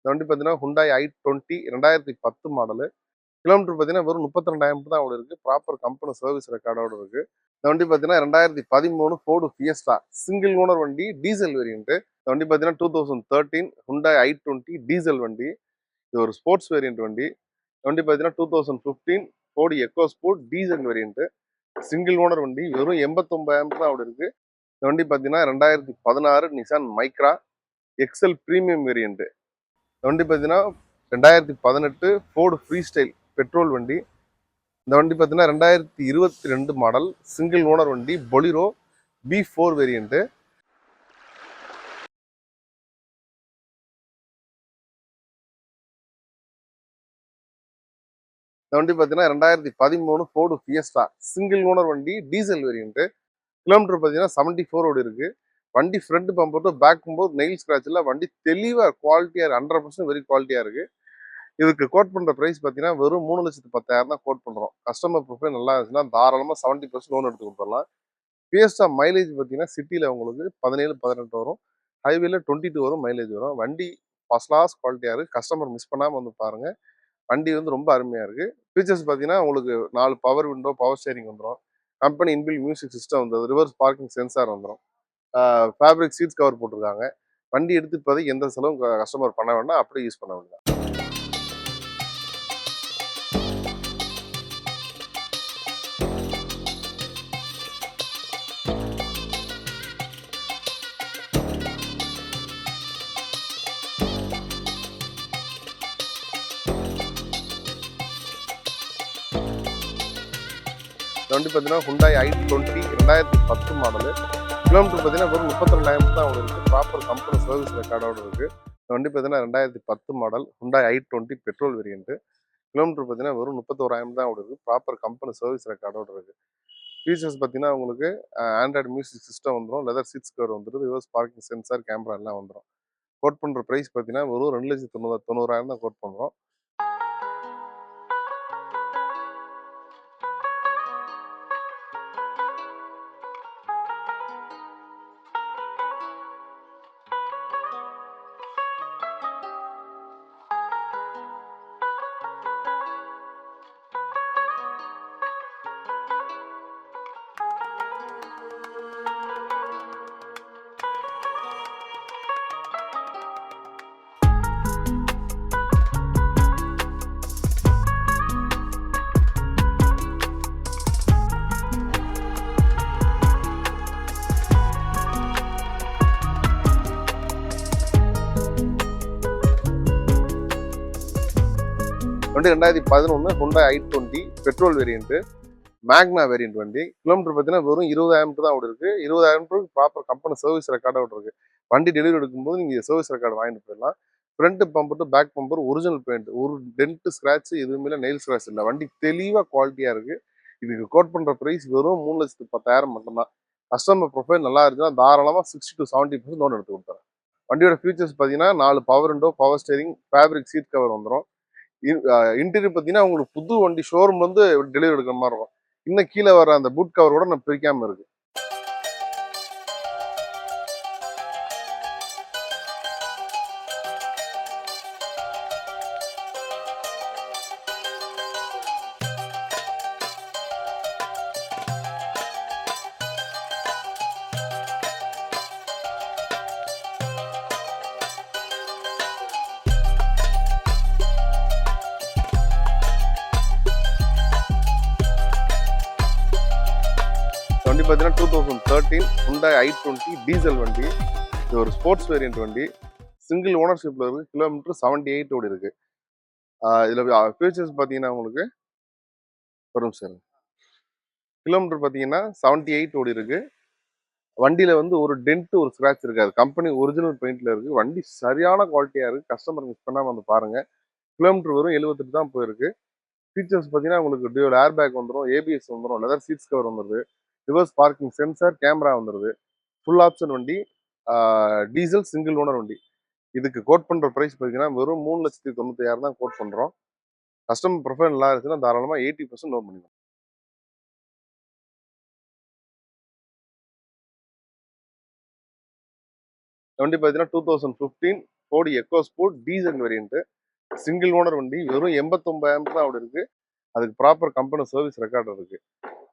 இந்த வண்டி பார்த்தீங்கன்னா ஹுண்டாய் ஐ டுவெண்ட்டி ரெண்டாயிரத்தி பத்து மாடலு கிலோமீட்டர் பார்த்தீங்கன்னா வெறும் முப்பத்தி ரெண்டாயிரம் தான் அவ்வளோ இருக்குது ப்ராப்பர் கம்பெனி சர்வீஸ் ரெக்கார்டோட இருக்குது இந்த வண்டி பார்த்தீங்கன்னா ரெண்டாயிரத்தி பதிமூணு ஃபோர்டு ஃபியஸ்டா சிங்கிள் ஓனர் வண்டி டீசல் வேரியண்ட் இந்த வண்டி பார்த்தீங்கன்னா two thousand thirteen Hyundai i twenty diesel வண்டி. இது ஒரு ஸ்போர்ட்ஸ் வேரியண்ட் வண்டி. இந்த வண்டி பார்த்தீங்கன்னா two thousand fifteen Ford EcoSport diesel variant single owner வண்டி வெறும் எண்பத்தொம்பதாயிரம் தான் அவ்வளோ இருக்குது இந்த வண்டி பார்த்தீங்கன்னா ரெண்டாயிரத்தி பதினாறு Nissan Micra XL premium variant இந்த வண்டி பார்த்தீங்கன்னா ரெண்டாயிரத்தி பதினெட்டு ஃபோர்டு ஃப்ரீ ஸ்டைல் பெட்ரோல் வண்டி. இந்த வண்டி பார்த்தீங்கன்னா ரெண்டாயிரத்தி இருபத்தி ரெண்டு மாடல் சிங்கிள் ஓனர் வண்டி பொலிரோ பி ஃபோர் வேரியண்ட்டு இந்த வண்டி பார்த்தீங்கன்னா ரெண்டாயிரத்தி பதிமூணு ஃபோர்டு ஃபியஸ்டா சிங்கிள் ஓனர் வண்டி டீசல் வேரியண்ட்டு கிலோமீட்டர் பார்த்தீங்கன்னா செவன்ட்டி ஃபோர் ஓடி இருக்குது வண்டி front bumper to back bumper nail இல்லை வண்டி தெளிவாக குவாலிட்டியாக ஹண்ட்ரட் பர்சன்ட் வெரி குவாலிட்டியாக இருக்குது இதுக்கு கோட் பண்ணுற ப்ரைஸ் பார்த்தீங்கன்னா வெறும் மூணு லட்சத்து பத்தாயிரம் தான் கோட் பண்ணுறோம் கஸ்டமர் ப்ரொஃபைல் நல்லா இருந்துச்சுன்னா தாராளமாக செவன்ட்டி பர்சன்ட் லோன் எடுத்து கொடுத்துடலாம். பிஎஸ்டா மைலேஜ் பார்த்தீங்கன்னா சிட்டியில் உங்களுக்கு பதினேழு பதினெட்டு வரும். ஹைவேல டுவெண்ட்டி டூ வரும் மைலேஜ் வரும். வண்டி ஃபஸ்ட் கிளாஸ் குவாலிட்டியாக இருக்குது கஸ்டமர் மிஸ் பண்ணாமல் வந்து பாருங்கள் வண்டி வந்து ரொம்ப அருமையாக இருக்குது ஃபீச்சர்ஸ் பார்த்தீங்கன்னா உங்களுக்கு நாலு பவர் விண்டோ பவர் ஸ்டேரிங் வந்துடும் கம்பெனி இன்பில் மியூசிக் சிஸ்டம் வந்து ரிவர்ஸ் பார்க்கிங் சென்சார் வந்துடும் ஃபேப்ரிக் சீட்ஸ் கவர் போட்டிருக்காங்க. வண்டி எடுத்து இப்போதைக்கு எந்த செலவும் கஸ்டமர் பண்ண வேண்டாம். அப்படியே யூஸ் பண்ண வேண்டாம் வண்டி பார்த்தீங்கன்னா ஹுண்டாய் ஐ டுவெண்ட்டி ரெண்டாயிரத்தி பத்து மாடலு கிலோமீட்டர் பார்த்தீங்கன்னா வெறும் முப்பத்தி ரெண்டாயிரம் தான் அவ்வளோ இருக்குது ப்ராப்பர் கம்பெனி சர்வீஸ் ரெக்கார்டோடு இருக்குது இந்த வண்டி பார்த்தீங்கன்னா ரெண்டாயிரத்தி பத்து model Hyundai i twenty petrol variant kilometre பார்த்தீங்கன்னா வெறும் முப்பத்தோராயிரம் தான் இருக்குது ப்ராப்பர் கம்பெனி சர்வீஸ் ரெக்கார்டோடு இருக்குது ஃபீச்சர்ஸ் பார்த்தீங்கன்னா உங்களுக்கு ஆண்ட்ராய்டு மியூசிக் சிஸ்டம் வந்துடும் லெதர் சீட்ஸ் கவர் வந்துடும் ரிவர்ஸ் பார்க்கிங் சென்சார் கேமரா எல்லாம் வந்துடும் கோட் பண்ணுற ப்ரைஸ் பார்த்தீங்கன்னா வெறும் ரெண்டு லட்சத்தி தொண்ணூறு தொண்ணூறாயிரம் தான் கோட் பண்ணுறோம் வண்டி ரெண்டாயிரத்தி பதினொன்று Hyundai i twenty petrol variant Magna variant வண்டி. கிலோமீட்டர் பார்த்தீங்கன்னா வெறும் இருபதாயிரம் தான் ஓடி இருக்குது இருபதாயிரம் ப்ராப்பர் கம்பெனி சர்வீஸ் ரெக்கார்டோட இருக்கு வண்டி டெலிவரி எடுக்கும்போது நீங்கள் சர்வீஸ் ரெக்கார்டு வாங்கிட்டு போயிடலாம். Front bumper to back bumper original paint ஒரு டென்ட் ஸ்க்ராட்ச் எதுவுமே இல்லை நெயில் ஸ்க்ராட்ச் இல்லை. வண்டி தெளிவாக குவாலிட்டியாக இருக்குது இதுக்கு கோட் பண்ணுற ப்ரைஸ் வெறும் மூணு லட்சத்து பத்தாயிரம் மட்டும்தான் கஸ்டமர் ப்ரொஃபைல் நல்லா இருந்துச்சுன்னா தாராளமாக sixty to seventy percent loan எடுத்து கொடுத்துறேன். வண்டியோட ஃபீச்சர்ஸ் பார்த்தீங்கன்னா நாலு power window power steering fabric seat cover வந்துடும் இன்டீரியர் பார்த்தீங்கன்னா உங்களுக்கு புது வண்டி ஷோரூம் வந்து டெலிவரி எடுக்கிற மாதிரி இருக்கும். இன்னும் கீழே வர அந்த பூட் கவர் கூட நான் பிரிக்காமல் இருக்கு. பார்த்தீங்கன்னா two thousand thirteen Hyundai i twenty diesel வண்டி. இது ஒரு ஸ்போர்ட்ஸ் வேரியன்ட் வண்டி. சிங்கிள் ஓனர்ஷிப்பில் இருக்குது கிலோமீட்டர் செவன்டி எயிட் ஓடி இருக்கு. இதில் ஃபியூச்சர்ஸ் பார்த்தீங்கன்னா உங்களுக்கு வரும் சார் கிலோமீட்டர் பார்த்தீங்கன்னா செவன்டி எயிட் ஓடி இருக்கு. வண்டியில் வந்து ஒரு டென்ட் ஒரு ஸ்க்ராட்ச் இருக்காது. கம்பெனி ஒரிஜினல் பெயிண்டில் இருக்குது வண்டி சரியான குவாலிட்டியாக இருக்குது கஸ்டமர் மிஸ் பண்ணாமல் வந்து பாருங்கள் கிலோமீட்டர் வரும் எழுபத்தெட்டு தான் போயிருக்கு. ஃபீச்சர்ஸ் பார்த்தீங்கன்னா உங்களுக்கு டியூல் ஏர் பேக் வந்துடும் ஏபிஎஸ் வந்துடும் லெதர் சீட்ஸ் கவர் வந்துடுது ரிவர்ஸ் பார்க்கிங் சென்சார் கேமரா வந்துடுது ஃபுல் ஆப்ஷன் வண்டி டீசல் சிங்கிள் ஓனர் வண்டி. இதுக்கு கோட் பண்ணுற ப்ரைஸ் பார்த்தீங்கன்னா வெறும் மூணு லட்சத்தி தொண்ணூத்தாயிரம் தான் கோட் பண்ணுறோம் கஸ்டமர் ப்ரொஃபைல் நல்லா இருந்துச்சுன்னா தாராளமாக எயிட்டி பர்சன்ட் லோன் பண்ணிக்கலாம். வண்டி பார்த்தீங்கன்னா டூ தௌசண்ட் ஃபிஃப்டீன் கோடி EcoSport diesel variant single owner வண்டி வெறும் எண்பத்தொம்பதாயிரம் தான் அப்படி இருக்குது அதுக்கு ப்ராப்பர் கம்பெனி சர்வீஸ் ரெக்கார்டு இருக்குது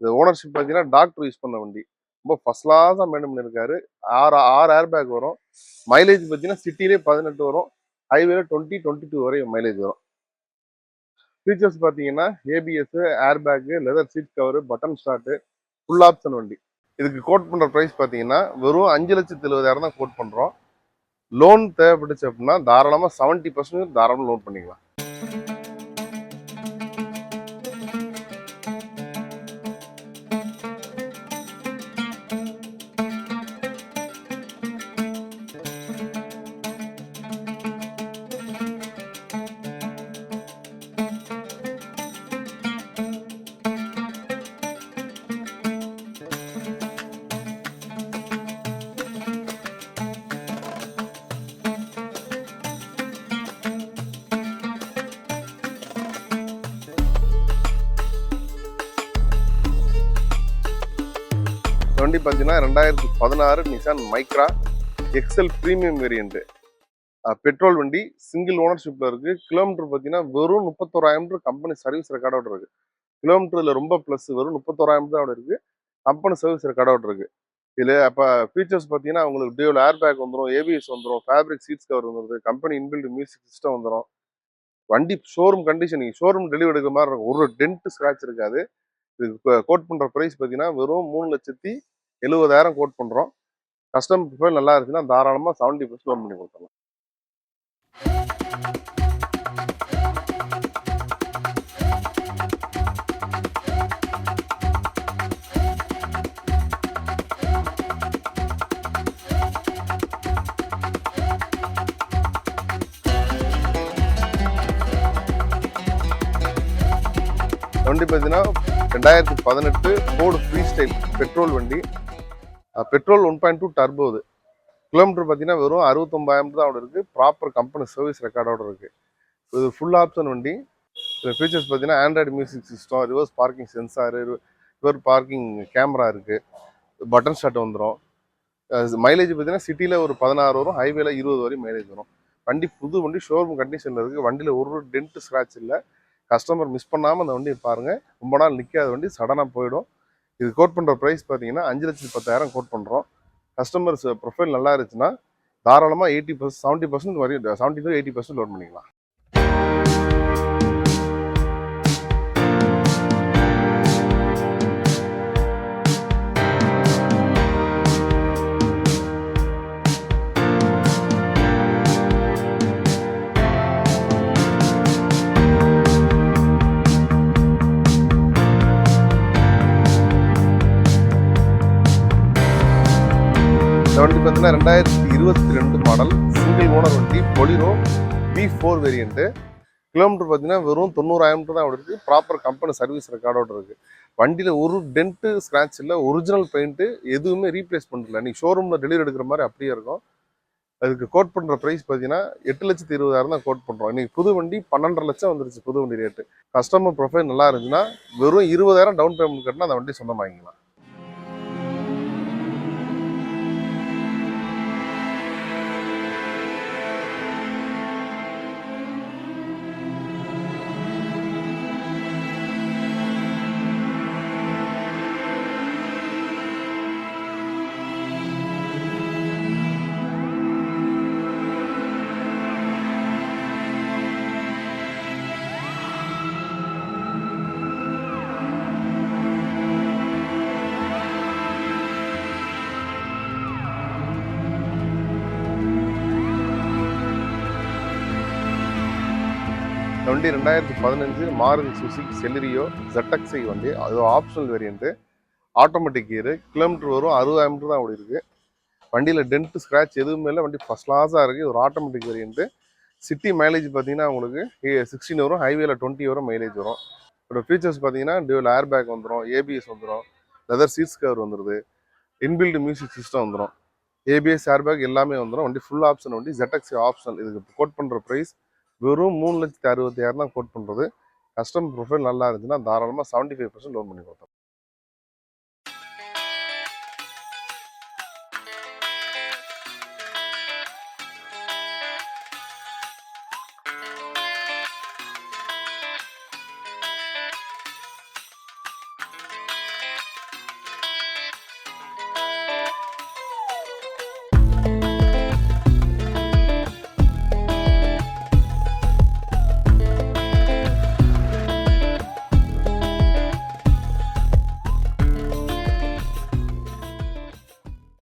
இந்த ஓனர்ஷிப் பார்த்தீங்கன்னா டாக்டர் யூஸ் பண்ண வண்டி. ரொம்ப ஃபர்ஸ்ட் கிளாஸாக மெயின்டைன் பண்ணியிருக்காரு ஆறு ஆறு ஏர் பேக் வரும் மைலேஜ் பார்த்தீங்கன்னா சிட்டிலே பதினெட்டு வரும். ஹைவேல டுவெண்ட்டி டுவெண்ட்டி டூ வரையும் மைலேஜ் வரும். ஃபீச்சர்ஸ் பார்த்தீங்கன்னா ABS air bag leather seat cover button start full option வண்டி. இதுக்கு கோட் பண்ணுற ப்ரைஸ் பார்த்தீங்கன்னா வெறும் அஞ்சு லட்சத்து எழுபதாயிரம் தான் கோட் பண்ணுறோம் லோன் தேவைப்பட்டுச்சு அப்படின்னா தாராளமாக செவன்ட்டி பர்சன்ட் தாராளமாக லோன் பண்ணிக்கலாம். வண்டி பார்த்தீங்கன்னா ரெண்டாயிரத்தி பதினாறு Nissan Micra XL premium variant petrol வண்டி சிங்கிள் ஓனர்ஷிப்பில் இருக்கு. கிலோமீட்டர் பார்த்தீங்கன்னா வெறும் முப்பத்தோராயிரம் கம்பெனி சர்வீஸ் ரெக்கார்டோட இருக்கு. கிலோமீட்டரில் ரொம்ப ப்ளஸ் வெறும் முப்பத்தோராயிரம் தான் இருக்கு. கம்பெனி சர்வீஸ் ரெக்கார்டோட இருக்கு. இதில் அப்போ ஃபீச்சர்ஸ் பார்த்தீங்கன்னா உங்களுக்கு டியூல் ஏர் பேக் வந்துடும் ஏபிஎஸ் வந்துடும் ஃபேப்ரிக் சீட்ஸ் கவர் வந்துடுது கம்பெனி இன்பில்டு மியூசிக் சிஸ்டம் வந்துடும் வண்டி ஷோரூம் கண்டிஷன் நீங்கள் ஷோரூம் டெலிவரி எடுக்கிற மாதிரி இருக்கும். ஒரு டென்ட் ஸ்க்ராட்ச் இருக்காது. இது கோட் பண்ணுற ப்ரைஸ் பார்த்தீங்கன்னா வெறும் மூணு லட்சத்தி எழுபதாயிரம் கோட் பண்ணுறோம் கஸ்டம் ப்ரொஃபைல் நல்லா இருந்துச்சுன்னா தாராளமாக செவன்ட்டி பர்சன்ட் லோன் பண்ணி கொடுத்துடலாம். வண்டி பார்த்தீங்கன்னா ரெண்டாயிரத்தி பதினெட்டு ஃபோர்டு ஃப்ரீ ஸ்டைல் பெட்ரோல் வண்டி. Petrol one point two turbo இது. கிலோமீட்டர் பார்த்தீங்கன்னா வெறும் அறுபத்தொம்பாயிரம் தான் அவட இருக்குது ப்ராப்பர் கம்பெனி சர்வீஸ் ரெக்கார்டோட இருக்குது இது ஃபுல் ஆப்ஷன் வண்டி. இதில் ஃபீச்சர்ஸ் பார்த்தீங்கன்னா Android music system reverse parking sensor reverse parking camera இருக்குது பட்டன் ஷாட் வந்துடும் மைலேஜ் பார்த்தீங்கன்னா சிட்டியில் ஒரு பதினாறு வரும் ஹைவேல இருபது வரையும் மைலேஜ் வரும். வண்டி புது வண்டி ஷோரூம் கண்டிஷனில் இருக்குது வண்டியில் ஒரு டென்ட் ஸ்க்ராட்ச் இல்லை. கஸ்டமர் மிஸ் பண்ணாமல் அந்த வண்டியை பாருங்கள் ரொம்ப நாள் நிற்காத வண்டி சடனாக போயிடும். இது கோட் பண்ணுற ப்ரைஸ் பார்த்தீங்கன்னா அஞ்சு லட்சத்து பத்தாயிரம் கோட் பண்ணுறோம் கஸ்டமர்ஸ் ப்ரொஃபைல் நல்லா இருந்துச்சுன்னா தாராளமாக எயிட்டி பர்சன்ட் செவன்ட்டி பர்சன்ட் வரையும் seventy to eighty percent loan பண்ணிக்கலாம். வண்டி பார்த்தீங்கன்னா ரெண்டாயிரத்தி இருபத்தி ரெண்டு மாடல் சிங்கிள் ஓனர் வண்டி Bolero B four variant kilometre பார்த்தீங்கன்னா வெறும் தொண்ணூறாயிரம் தான் இருக்குது ப்ராப்பர் கம்பெனி சர்வீஸ் ரெக்கார்டோடு இருக்குது வண்டியில் ஒரு டென்ட்டு ஸ்க்ராட்ச் இல்லை ஒரிஜினல் பெயிண்ட்டு எதுவுமே ரீப்ளேஸ் பண்ணல. நீ ஷோரூமில் டெலிவரி எடுக்கிற மாதிரி அப்படியே இருக்கும். அதுக்கு கோட் பண்ணுற ப்ரைஸ் பார்த்தீங்கன்னா எட்டு லட்சத்தி இருபதாயிரம் தான் கோட் பண்ணுறோம் இன்றைக்கி புது வண்டி பன்னெண்டரை லட்சம் வந்துருச்சு புது வண்டி ரேட்டு கஸ்டமர் ப்ரொஃபைல் நல்லா இருந்துச்சுன்னா வெறும் இருபதாயிரம் டவுன் பேமெண்ட் கட்டினா அந்த வண்டி சொந்தம் வாங்கிக்கலாம். வண்டி ரெண்டாயிரத்தி பதினஞ்சு மாருதி சுசுகி செலிரியோ ZXi வண்டி. அது optional variant automatic gear kilometre வரும் அறுபதாயிரம் மீட்டர் தான் அப்படி இருக்குது வண்டியில் டென்ட் ஸ்க்ராட்ச் எதுவுமே இல்லை. வண்டி ஃபஸ்ட் கிளாஸாக இருக்குது ஒரு ஆட்டோமேட்டிக் வேரியண்ட்டு சிட்டி மைலேஜ் பார்த்தீங்கன்னா உங்களுக்கு சிக்ஸ்டீன் வரும். ஹைவேல டுவெண்ட்டி வரும் மைலேஜ் வரும். இதோட ஃபீச்சர்ஸ் பார்த்தீங்கன்னா டியூல் ஏர் பேக் வந்துடும் ஏபிஎஸ் வந்துடும் லெதர் சீட்ஸ் கவர் வந்துடுது இன்பில்டு மியூசிக் சிஸ்டம் வந்துடும் ஏபிஎஸ் ஏர் பேக் எல்லாமே வந்துடும் வண்டி ஃபுல் ஆப்ஷன் வண்டி ஜெட்டக்ஸி ஆப்ஷன் இதுக்கு கோட் பண்ணுற ப்ரைஸ் வெறும் மூணு லட்சத்தி அறுபத்தாயிரம் தான் கோட் பண்ணுறது கஸ்டமர் ப்ரொஃபைல் நல்லா இருந்துச்சுன்னா தாராளமாக செவன்ட்டி ஃபைவ் பர்சன்ட் லோன் பண்ணி கொடுத்தோம்